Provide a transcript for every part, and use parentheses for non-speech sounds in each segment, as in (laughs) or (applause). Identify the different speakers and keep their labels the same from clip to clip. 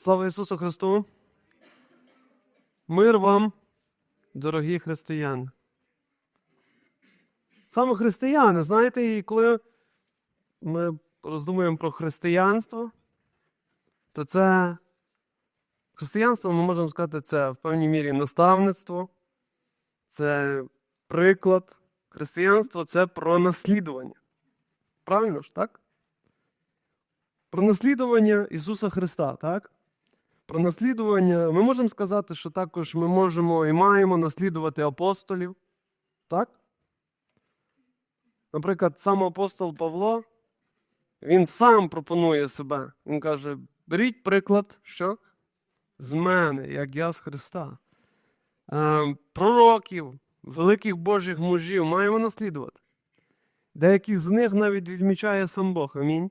Speaker 1: Слава Ісусу Христу! Мир вам, дорогі християни. Саме християни, знаєте, і коли ми роздумуємо про християнство, то це християнство, ми можемо сказати, це в певній мірі наставництво, це приклад. Християнство це про наслідування. Правильно ж, так? Про наслідування Ісуса Христа, так? Про наслідування ми можемо сказати, що також ми можемо і маємо наслідувати апостолів. Так? Наприклад, сам апостол Павло, він сам пропонує себе. Він каже: беріть приклад, що? З мене, як я з Христа. Е, пророків, великих Божих мужів маємо наслідувати. Деяких з них навіть відмічає сам Бог. Амінь.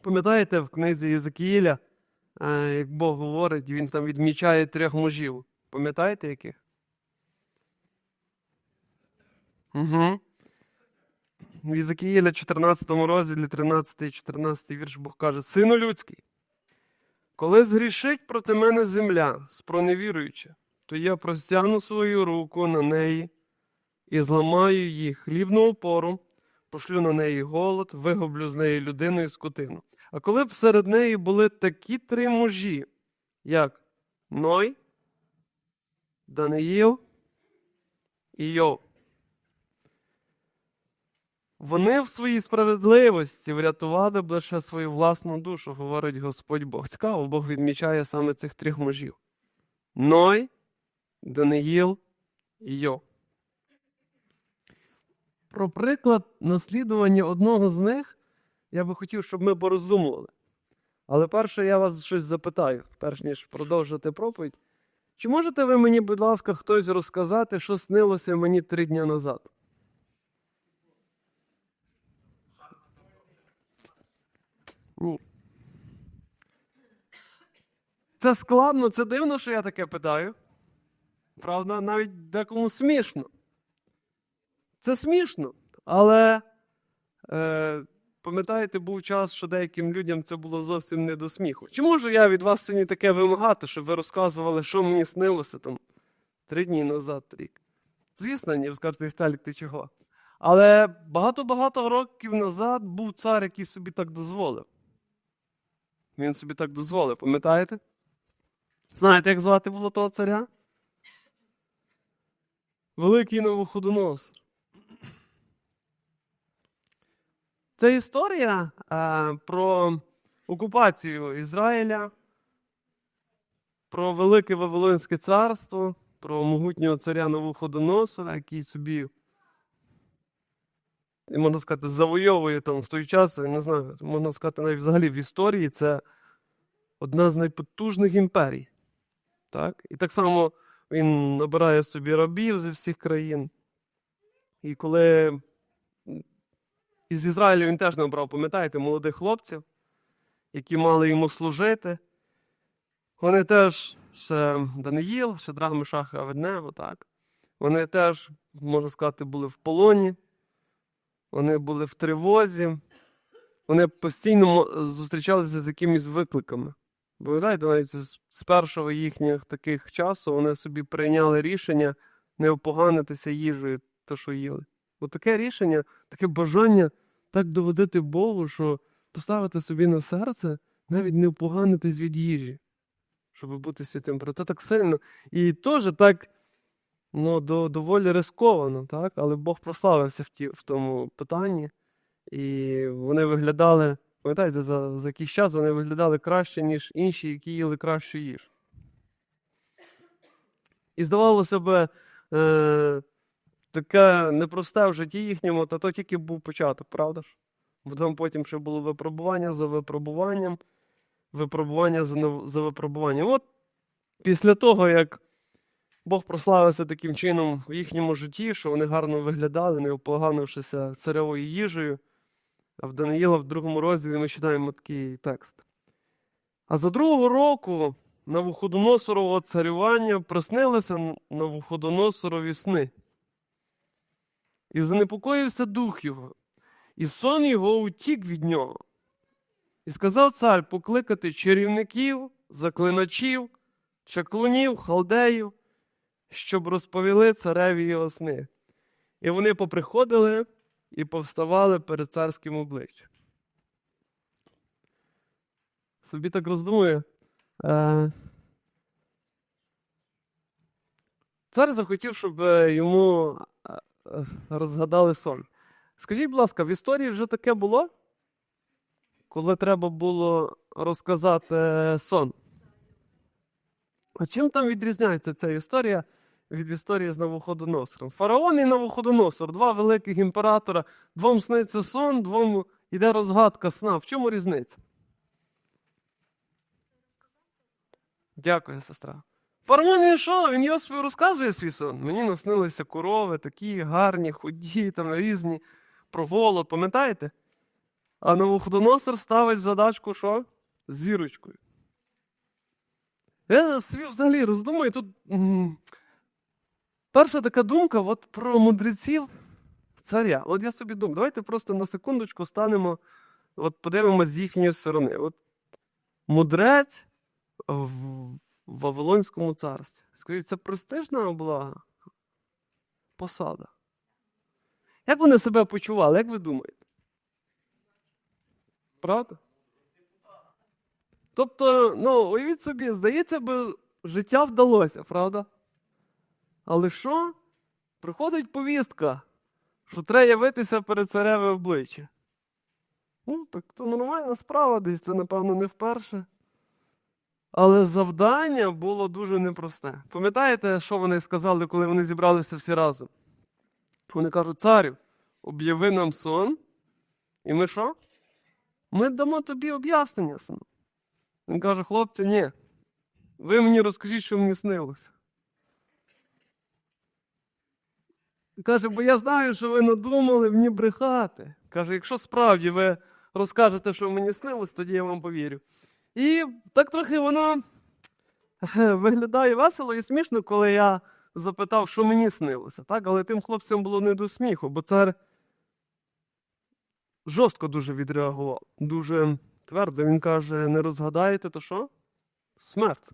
Speaker 1: Пам'ятаєте в книзі Єзекіїля, як Бог говорить, він там відмічає трьох мужів. Пам'ятаєте яких? Угу. В Єзекіїля 14 розділі 13-14 вірш Бог каже: Сину людський, коли згрішить проти мене земля, спроневіруючи, то я простягну свою руку на неї і зламаю її хлібну опору, пошлю на неї голод, вигублю з неї людину і скотину. А коли б серед неї були такі три мужі, як Ной, Даниїл і Йов, вони в своїй справедливості врятували б лише свою власну душу, говорить Господь Бог. Цікаво, Бог відмічає саме цих трьох мужів: Ной, Даниїл і Йов. Про приклад наслідування одного з них я би хотів, щоб ми пороздумували. Але перше я вас щось запитаю, перш ніж продовжити проповідь. Чи можете ви мені, будь ласка, хтось розказати, що снилося мені три дні назад? Ні. Це складно, це дивно, що я таке питаю. Правда, навіть декому смішно. Це смішно. Але е, пам'ятаєте, був час, що деяким людям це було зовсім не до сміху. Чи можу я від вас сьогодні таке вимагати, щоб ви розказували, що мені снилося там три дні назад, рік? Звісно, ні, ви скажете, Віталік, ти чого? Але багато-багато років назад був цар, який собі так дозволив. Він собі так дозволив, пам'ятаєте? Знаєте, як звати було того царя? Великий Новоходоносор. Це історія е, про окупацію Ізраїля, про Велике Вавилонське царство, про могутнього царя Новоходоносора, який собі, можна сказати, завойовує там в той час, я не знаю, можна сказати, навіть взагалі в історії це одна з найпотужних імперій. Так? І так само він набирає собі рабів зі всіх країн. І коли із Ізраїлю він теж набрав, пам'ятаєте, молодих хлопців, які мали йому служити. Вони теж ще Даниїл, ще Мешах і Аведнего, так. Вони теж, можна сказати, були в полоні, вони були в тривозі, вони постійно зустрічалися з якимись викликами. Знаєте, навіть з першого їхніх таких часу вони собі прийняли рішення не опоганитися їжею, то, що їли. Бо таке рішення, таке бажання так доводити Богу, що поставити собі на серце, навіть не опоганитись від їжі, щоб бути святим. Проте так сильно. І теж так ну, до, доволі рисковано, так? але Бог прославився в, ті, в тому питанні. І вони виглядали, пам'ятаєте, за, за якийсь час вони виглядали краще, ніж інші, які їли кращу їжу. І здавалося б, е, таке непросте в житті їхньому, та то тільки був початок, правда ж? Бо там потім ще було випробування за випробуванням, випробування за, випробуванням. От після того, як Бог прославився таким чином в їхньому житті, що вони гарно виглядали, не опоганившися царевою їжею, а в Даниїла в другому розділі ми читаємо такий текст. А за другого року Навуходоносорового царювання приснилися Навуходоносорові сни. І занепокоївся дух його, і сон його утік від нього. І сказав цар покликати чарівників заклиначів, чаклунів, халдеїв, щоб розповіли цареві його сни. І вони поприходили і повставали перед царським обличчям. Собі так роздумую. Е... Цар захотів, щоб е, йому е, розгадали сон. Скажіть, будь ласка, в історії вже таке було? Коли треба було розказати е, сон. А чим там відрізняється ця історія від історії з Навуходоносором? Фараон і Навуходоносор, два великих імператора, двом сниться сон, двом йде розгадка сна. В чому різниця? Дякую, сестра. Фараон він що? Він Йосифу розказує свій. Мені наснилися корови, такі гарні, худі, там різні, про голод, пам'ятаєте? А Навуходоносор ставить задачку що? Зірочкою. Я собі взагалі роздумую, тут перша така думка от про мудреців царя. От я собі думаю, давайте просто на секундочку станемо, от подивимося з їхньої сторони. От мудрець в Вавилонському царстві. Скажіть, це престижна була посада? Як вони себе почували, як ви думаєте? Правда? Тобто, ну, уявіть собі, здається би, життя вдалося, правда? Але що? Приходить повістка, що треба явитися перед цареве обличчя. Ну, так то нормальна справа, десь це, напевно, не вперше. Але завдання було дуже непросте. Пам'ятаєте, що вони сказали, коли вони зібралися всі разом? Вони кажуть, царю, об'яви нам сон. І ми що? Ми дамо тобі об'яснення сину. Він каже, хлопці, ні. Ви мені розкажіть, що мені снилося. Каже, бо я знаю, що ви надумали мені брехати. Каже, якщо справді ви розкажете, що мені снилось, тоді я вам повірю. І так трохи воно виглядає весело і смішно, коли я запитав, що мені снилося. Так? Але тим хлопцям було не до сміху, бо цар жорстко дуже відреагував. Дуже твердо. Він каже: не розгадаєте, то що? Смерть.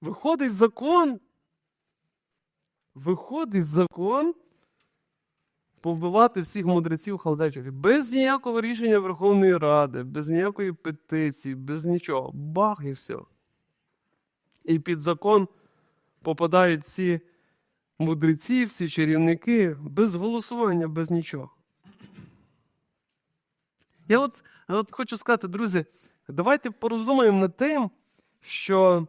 Speaker 1: Виходить закон. Виходить закон повбивати всіх мудреців халдейчиків. Без ніякого рішення Верховної Ради, без ніякої петиції, без нічого. Бах і все. І під закон попадають всі мудреці, всі чарівники, без голосування, без нічого. Я от, от хочу сказати, друзі, давайте пороздумаємо над тим, що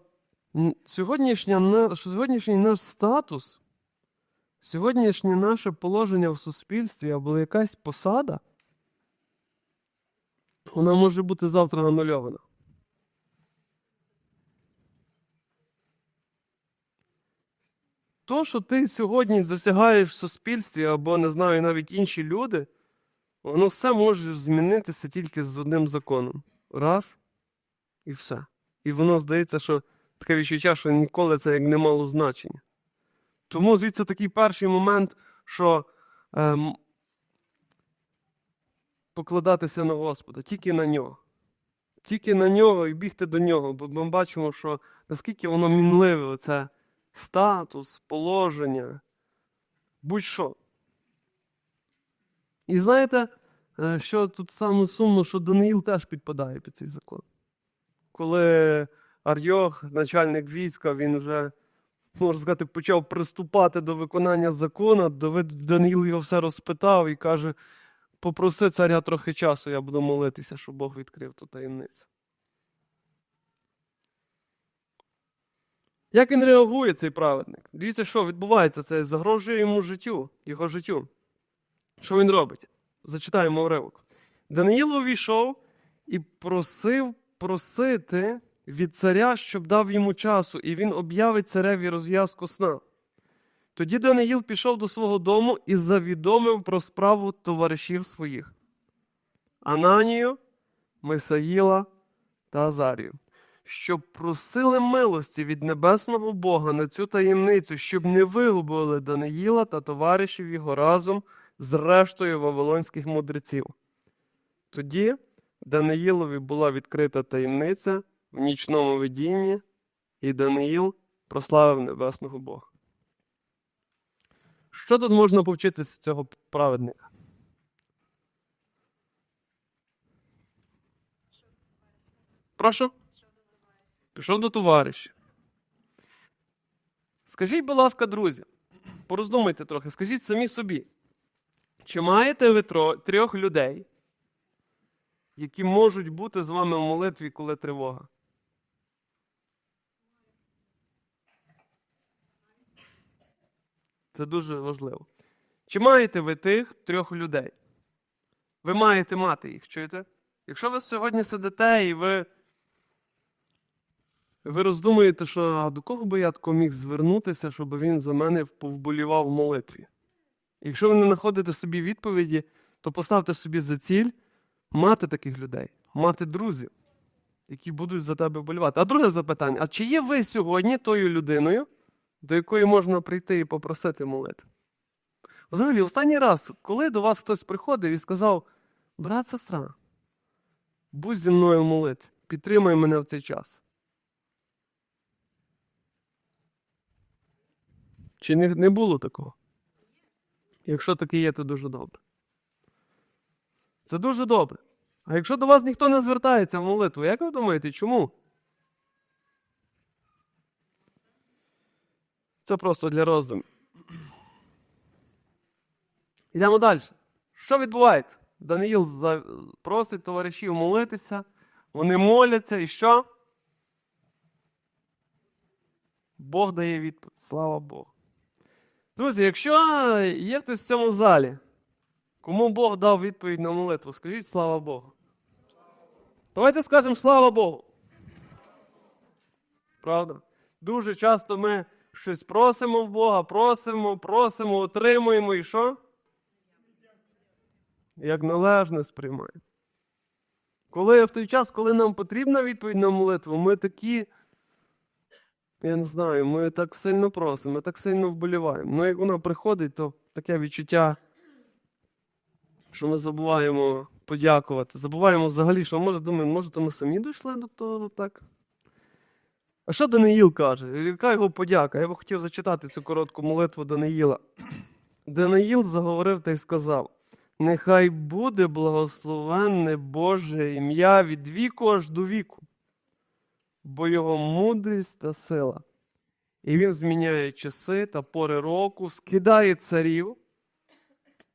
Speaker 1: сьогоднішній наш статус, сьогоднішнє наше положення в суспільстві або якась посада, вона може бути завтра анульована. То, що ти сьогодні досягаєш в суспільстві, або не знаю, навіть інші люди, воно все може змінитися тільки з одним законом. Раз і все. І воно здається, що таке відчуття, що ніколи це як не мало значення. Тому звідси такий перший момент, що ем, покладатися на Господа, тільки на нього. Тільки на нього і бігти до нього, бо ми бачимо, що наскільки воно мінливе, оце статус, положення, будь-що. І знаєте, е, що тут саме сумно, що Даниїл теж підпадає під цей закон. Коли Арйох, начальник війська, він вже, можна сказати, почав приступати до виконання закону, Давид Даниїл його все розпитав і каже: попроси царя трохи часу, я буду молитися, щоб Бог відкрив ту таємницю. Як він реагує, цей праведник? Дивіться, що відбувається, це загрожує йому життю, його життю. Що він робить? Зачитаємо уривок. Даниїл увійшов і просив просити від царя, щоб дав йому часу, і він об'явить цареві розв'язку сна. Тоді Даниїл пішов до свого дому і завідомив про справу товаришів своїх Ананію, Мисаїла та Азарію, щоб просили милості від небесного Бога на цю таємницю, щоб не вигубили Даниїла та товаришів його разом з рештою вавилонських мудреців. Тоді Даниїлові була відкрита таємниця в нічному видінні, і Даниїл прославив небесного Бога. Що тут можна повчитися з цього праведника? Прошу? Пішов до товариша. Скажіть, будь ласка, друзі, пороздумайте трохи, скажіть самі собі, чи маєте ви трьох людей, які можуть бути з вами в молитві, коли тривога? Це дуже важливо. Чи маєте ви тих трьох людей? Ви маєте мати їх, чуєте? Якщо ви сьогодні сидите і ви, ви роздумуєте, що а до кого би я тако міг звернутися, щоб він за мене повболівав в молитві? Якщо ви не знаходите собі відповіді, то поставте собі за ціль мати таких людей, мати друзів, які будуть за тебе вболівати. А друге запитання: а чи є ви сьогодні тою людиною, до якої можна прийти і попросити молитви? Взагалі, останній раз, коли до вас хтось приходив і сказав: брат, сестра, будь зі мною в молитві, підтримай мене в цей час. Чи не, не було такого? Якщо таке є, то дуже добре. Це дуже добре. А якщо до вас ніхто не звертається в молитву, як ви думаєте, чому? Це просто для роздумів. Йдемо далі. Що відбувається? Даниїл просить товаришів молитися, вони моляться і що? Бог дає відповідь. Слава Богу. Друзі, якщо є хтось в цьому залі, кому Бог дав відповідь на молитву, скажіть слава Богу. Давайте скажемо слава Богу. Правда? Дуже часто ми щось просимо в Бога, просимо, просимо, отримуємо і що? Як належне сприймаємо. Коли в той час, коли нам потрібна відповідь на молитву, ми такі, я не знаю, ми так сильно просимо, ми так сильно вболіваємо. Ну, як вона приходить, то таке відчуття, що ми забуваємо подякувати. Забуваємо взагалі, що може думаємо, може, то ми самі дійшли до того так. А що Даниїл каже? Яка його подяка? Я би хотів зачитати цю коротку молитву Даниїла. (clears throat) Даниїл заговорив та й сказав: Нехай буде благословенне Боже ім'я від віку аж до віку, бо його мудрість та сила. І він зміняє часи та пори року, скидає царів,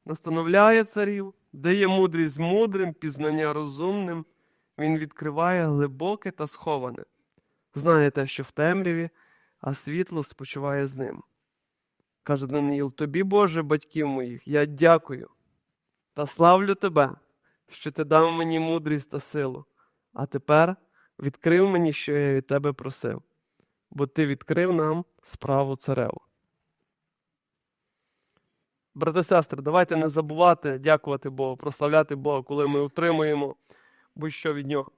Speaker 1: настановляє царів, дає мудрість мудрим, пізнання розумним, він відкриває глибоке та сховане. Знає те, що в темряві, а світло спочиває з ним. Каже Даниїл, тобі, Боже, батьків моїх, я дякую та славлю тебе, що ти дав мені мудрість та силу, а тепер відкрив мені, що я від тебе просив, бо ти відкрив нам справу цареву. Брати сестри, давайте не забувати дякувати Богу, прославляти Бога, коли ми отримуємо будь-що від Нього.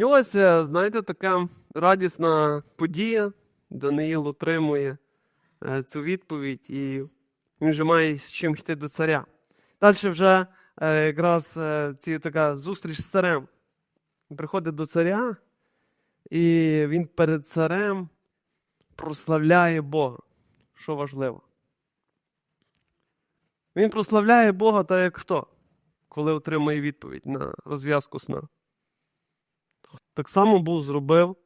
Speaker 1: І ось, е, знаєте, така радісна подія. Даниїл отримує е, цю відповідь, і він вже має з чим йти до царя. Далі вже е, якраз ці, така зустріч з царем. Він приходить до царя, і він перед царем прославляє Бога, що важливо. Він прославляє Бога так як хто, коли отримує відповідь на розв'язку сна. Так само був зробив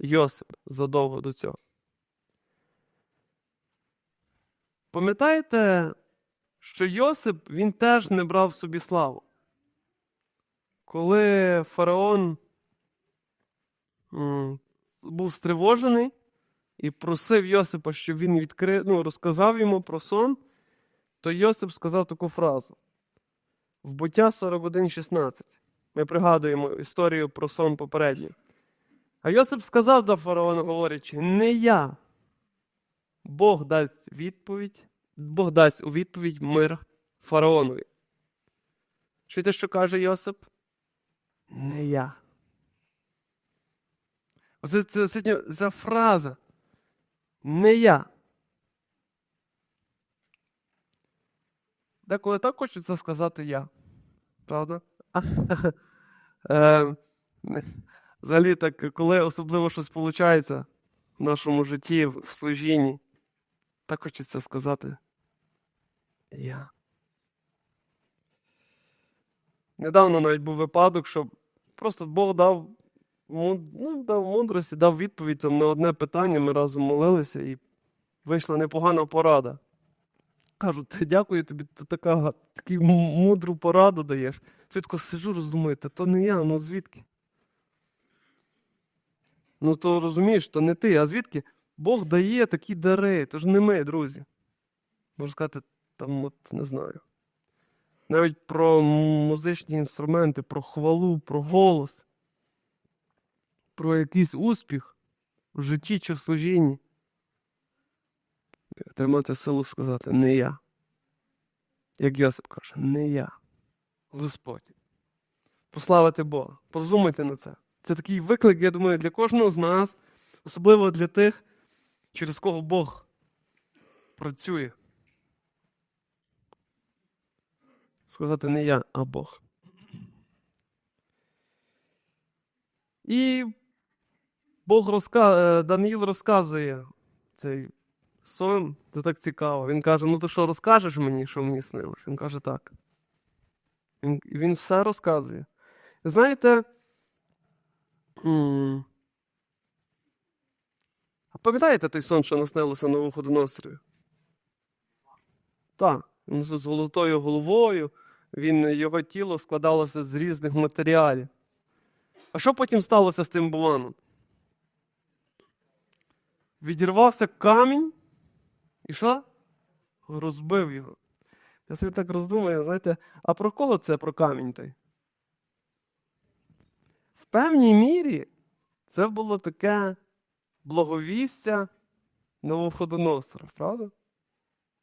Speaker 1: Йосип задовго до цього. Пам'ятаєте, що Йосип він теж не брав собі славу. Коли фараон був стривожений і просив Йосипа, щоб він відкрив, ну, розказав йому про сон, то Йосип сказав таку фразу: Вбуття 41.16. Ми пригадуємо історію про сон попередню. А Йосип сказав до фараона, говорячи, не я. Бог дасть відповідь, Бог дасть у відповідь мир фараонові. Чуєте, що каже Йосип? Не я. Оце це, це, ця фраза. Не я. Деколи так хочеться сказати я. Правда? (laughs) Е, взагалі, так, коли особливо щось виходить в нашому житті, в служінні, так хочеться сказати. Я. Недавно навіть був випадок, що просто Бог дав, ну, дав мудрості, дав відповідь там, на одне питання, ми разом молилися і вийшла непогана порада. Кажу, ти (laughs) дякую тобі, ти така, таку мудру пораду даєш. Швидко сижу, роздумую, та то не я, ну звідки? Ну то розумієш, то не ти, а звідки? Бог дає такі дари, то ж не ми, друзі. Можна сказати, там, от не знаю. Навіть про музичні інструменти, про хвалу, про голос, про якийсь успіх в житті чи в служінні. Треба мати силу сказати, не я. Як Йосип каже, не я. Господь. Пославити Бога. Подумайте на це. Це такий виклик, я думаю, для кожного з нас, особливо для тих, через кого Бог працює. Сказати не я, а Бог. І Бог розка... е, Даниїл розказує цей сон, це так цікаво. Він каже: ну ти що, розкажеш мені, що мені снилось? Він каже так. Він, він все розказує. Знаєте, а пам'ятаєте той сон, що наснилося на Вуходоносорі? Так, він з золотою головою, він, його тіло складалося з різних матеріалів. А що потім сталося з тим буланом? Відірвався камінь і що? Розбив його. Я собі так роздумую, знаєте, а про кого це про камінь той? В певній мірі це було таке благовістя Новоходоносора, правда?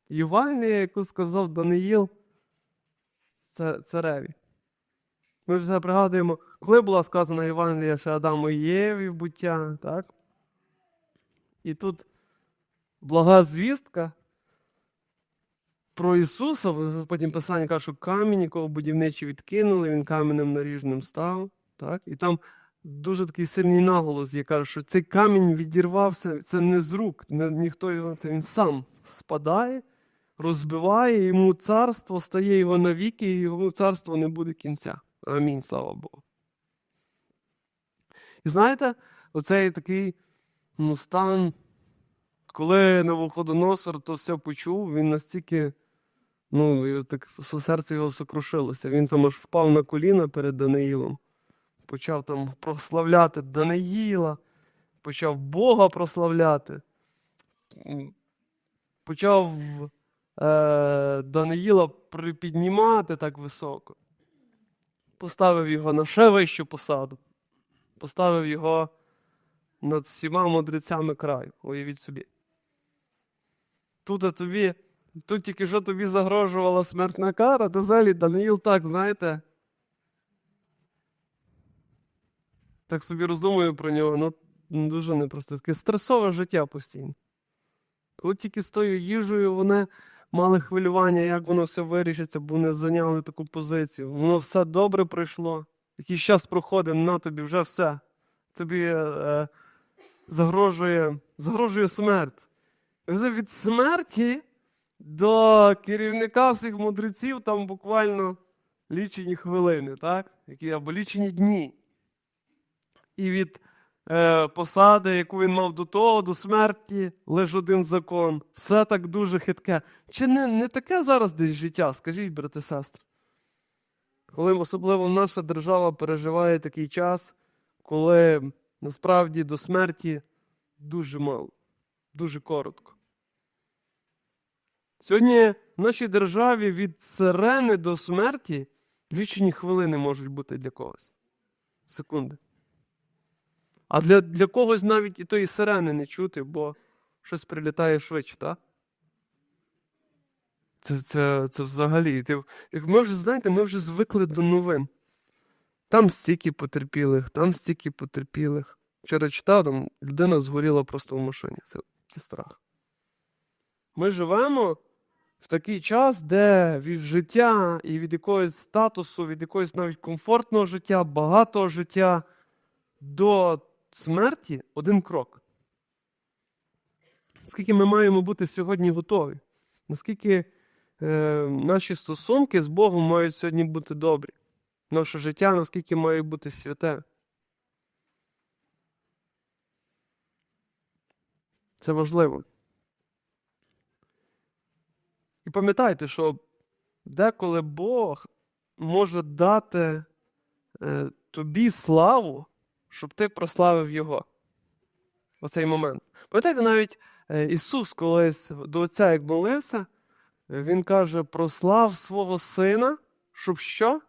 Speaker 1: Євангелія, яку сказав Даниїл цареві. Ми ж все пригадуємо, коли була сказана Євангелія ще Адаму і Єві в буття, так? І тут блага звістка про Ісуса, потім Писання каже, що камінь, якого будівничі відкинули, він каменем наріжним став. Так? І там дуже такий сильний наголос, є каже, що цей камінь відірвався, це не з рук, не, ніхто його, він сам спадає, розбиває, йому царство стає його навіки, і йому царство не буде кінця. Амінь, слава Богу. І знаєте, оцей такий ну, стан, коли Навуходоносор то все почув, він настільки, ну, так серце його сокрушилося. Він там аж впав на коліна перед Даниїлом, почав там прославляти Даниїла, почав Бога прославляти, почав е, Даниїла припіднімати так високо. Поставив його на ще вищу посаду, поставив його над всіма мудрецями краю. Уявіть собі. Тут тобі, тут тільки що тобі загрожувала смертна кара, то взагалі Даниїл так, знаєте. Так собі роздумую про нього, ну дуже непросте. Таке стресове життя постійно. От тільки з тою їжею вони мали хвилювання, як воно все вирішиться, бо вони зайняли таку позицію. Воно все добре пройшло. Якийсь час проходить, на тобі вже все. Тобі е, загрожує, загрожує смерть. Від смерті до керівника всіх мудреців там буквально лічені хвилини, так? Які, або лічені дні. І від е, посади, яку він мав до того, до смерті, лише один закон. Все так дуже хитке. Чи не, не таке зараз десь життя, скажіть, брати сестри? Коли особливо наша держава переживає такий час, коли насправді до смерті дуже мало, дуже коротко. Сьогодні в нашій державі від сирени до смерті лічені хвилини можуть бути для когось. Секунди. А для, для когось навіть і тої сирени не чути, бо щось прилітає швидше, так? Це, це, це взагалі. Як ми вже знаєте, ми вже звикли до новин. Там стільки потерпілих, там стільки потерпілих. Вчора читав, там людина згоріла просто в машині. Це, це страх. Ми живемо в такий час, де від життя і від якогось статусу, від якогось навіть комфортного життя, багатого життя до смерті один крок. Наскільки ми маємо бути сьогодні готові? Наскільки е, наші стосунки з Богом мають сьогодні бути добрі? Наше життя наскільки має бути святе? Це важливо. І пам'ятайте, що деколи Бог може дати е, тобі славу, щоб ти прославив Його. В цей момент. Пам'ятаєте, навіть е, Ісус колись до Отця як молився, Він каже: прослав свого сина, щоб що?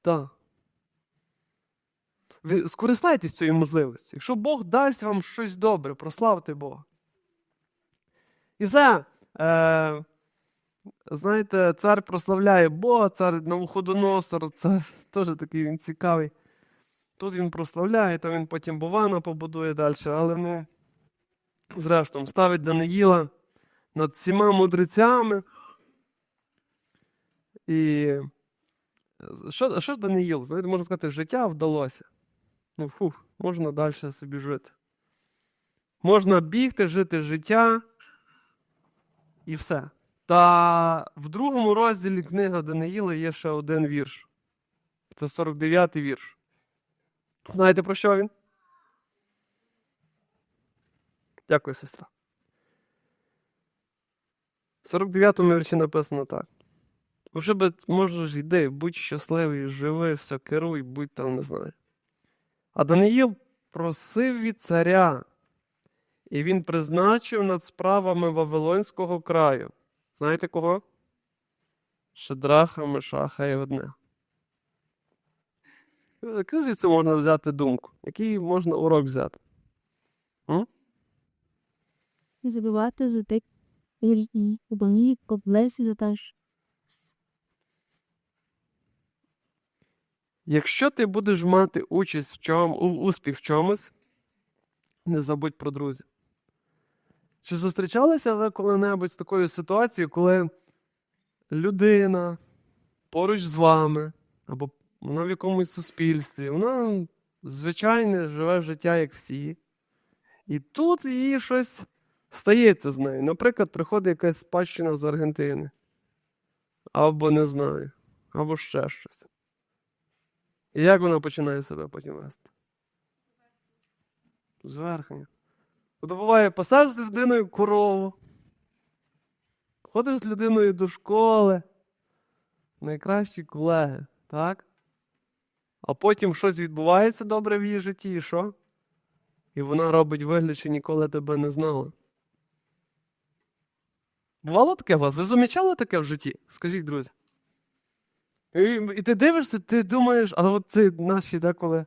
Speaker 1: Так. Ви скористайтесь цією можливістю. Якщо Бог дасть вам щось добре, прославте Бога. І все. Е, знаєте, цар прославляє Бога, цар Навуходоносор, це (laughs) теж такий він цікавий. Тут він прославляє, там він потім Бована побудує далі, але ну, зрештою, ставить Даниїла над всіма мудрецями. І що, що ж Даниїл? Знаєте, можна сказати, життя вдалося. Ну, фух, можна далі собі жити. Можна бігти, жити життя і все. Та в другому розділі книга Даниїла є ще один вірш. Це 49-й вірш. Знаєте про що він? Дякую, сестра. В 49-му вірші написано так. Вже можеш йди, будь щасливий, живи, все, керуй, будь там, не знаю. А Даниїл просив від царя, і він призначив над справами Вавилонського краю. Знаєте кого? Шедраха, Мешаха і одне. Звідси можна взяти думку? Який можна урок взяти?
Speaker 2: Не забивати за те, і коблесі за те, що
Speaker 1: Якщо ти будеш мати участь в чому, успіх в чомусь, не забудь про друзів. Чи зустрічалися ви коли-небудь з такою ситуацією, коли людина поруч з вами, або вона в якомусь суспільстві, вона звичайне живе життя, як всі. І тут їй щось стається з нею. Наприклад, приходить якась спадщина з Аргентини. Або не знаю, або ще щось. Як вона починає себе потім вести? Зверхання. От буває, пасаж з людиною корову. Ходиш з людиною до школи. Найкращі колеги, так? А потім щось відбувається добре в її житті, і що? І вона робить вигляд, що ніколи тебе не знала. Бувало таке у вас? Ви замічали таке в житті? Скажіть, друзі. І, і ти дивишся, ти думаєш, але от це наші деколи.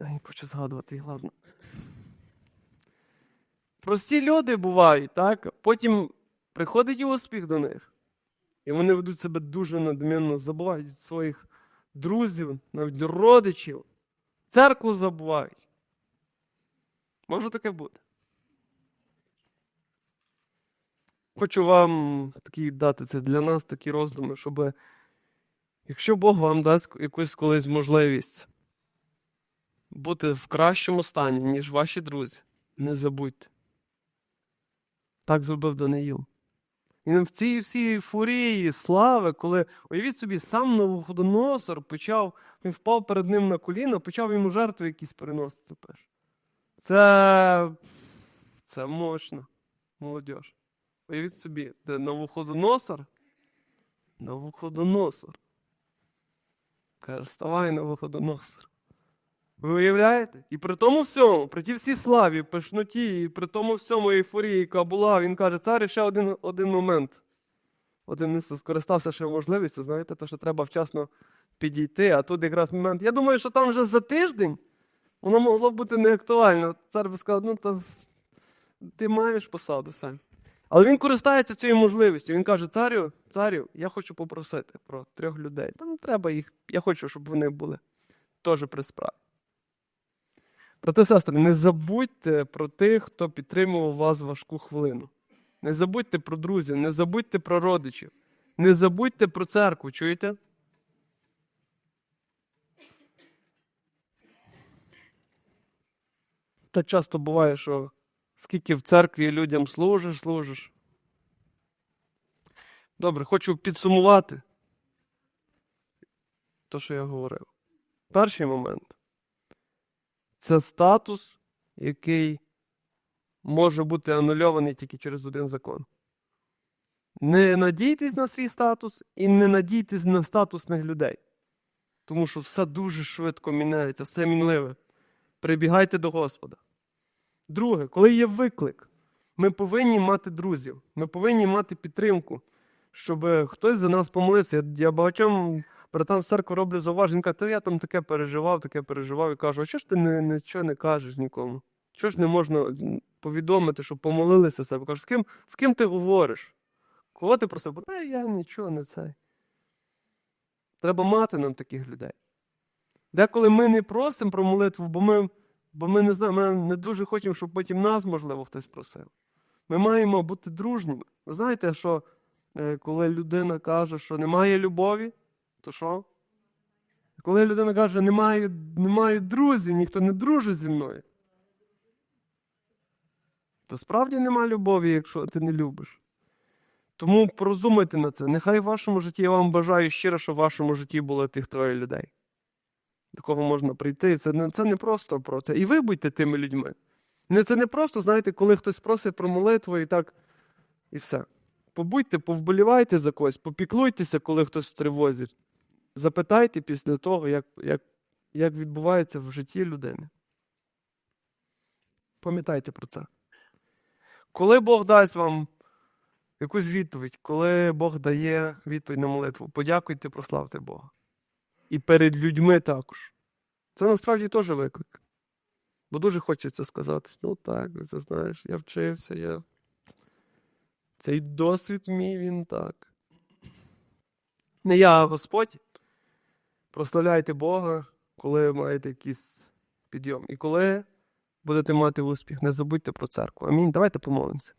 Speaker 1: Не хочу згадувати, ладно. Прості люди бувають, так? Потім приходить успіх до них. І вони ведуть себе дуже надмінно, забувають своїх друзів, навіть родичів. Церкву забувають. Може таке бути. Хочу вам такі дати це для нас такі роздуми, щоб якщо Бог вам дасть якусь колись можливість бути в кращому стані, ніж ваші друзі, не забудьте. Так зробив Даниїл. Він в цій всій фурії слави, коли, уявіть собі, сам Навуходоносор почав, він впав перед ним на коліна, почав йому жертви якісь переносити. Це, це мощно, молодь. Уявіть собі, де Навуходоносор, Навуходоносор. Каже, вставай Навуходоносор. Ви уявляєте? І при тому всьому, при тій всій славі, пишноті, і при тому всьому ейфорії, яка була, він каже, цар ще один, один момент. Один місце скористався ще можливістю, знаєте, то що треба вчасно підійти, а тут якраз момент. Я думаю, що там вже за тиждень воно могло б бути не актуально. Цар би сказав, ну то ти маєш посаду все. Але він користається цією можливістю. Він каже: царю, царю, я хочу попросити про трьох людей. Там треба їх, я хочу, щоб вони були теж при справі. І сестри, не забудьте про тих, хто підтримував вас важку хвилину. Не забудьте про друзів, не забудьте про родичів, не забудьте про церкву, чуєте? Та часто буває, що скільки в церкві людям служиш, служиш. Добре, хочу підсумувати те, що я говорив. Перший момент це статус, який може бути анульований тільки через один закон. Не надійтесь на свій статус і не надійтесь на статусних людей. Тому що все дуже швидко міняється, все мінливе. Прибігайте до Господа. Друге, коли є виклик, ми повинні мати друзів, ми повинні мати підтримку, щоб хтось за нас помолився. Я, багатьом братам в церкву роблю зауваження, кажу, та я там таке переживав, таке переживав і кажу, а чого ж ти нічого не кажеш нікому? Чого ж не можна повідомити, щоб помолилися себе? Кажу, з ким, з ким ти говориш? Кого ти просив? Та я нічого не цей. Треба мати нам таких людей. Деколи ми не просимо про молитву, бо ми, бо ми не знаємо, ми не дуже хочемо, щоб потім нас, можливо, хтось просив. Ми маємо бути дружніми. Ви знаєте, що е, коли людина каже, що немає любові, то що? Коли людина каже, немає, немає друзів, ніхто не дружить зі мною, то справді немає любові, якщо ти не любиш. Тому порозумайте на це. Нехай в вашому житті я вам бажаю щиро, щоб в вашому житті було тих троє людей, до кого можна прийти. Це не, це не просто про це. І ви будьте тими людьми. Не, це не просто, знаєте, коли хтось просить про молитву і так, і все. Побудьте, повболівайте за когось, попіклуйтеся, коли хтось в тривозі. Запитайте після того, як, як, як відбувається в житті людини. Пам'ятайте про це. Коли Бог дасть вам якусь відповідь, коли Бог дає відповідь на молитву, подякуйте, прославте Бога. І перед людьми також. Це насправді теж виклик. Бо дуже хочеться сказати: ну так, ти знаєш, я вчився, я. Цей досвід мій він так. Не я, а Господь. Прославляйте Бога, коли маєте якийсь підйом. І коли будете мати успіх, не забудьте про церкву. Амінь. Давайте помолимося.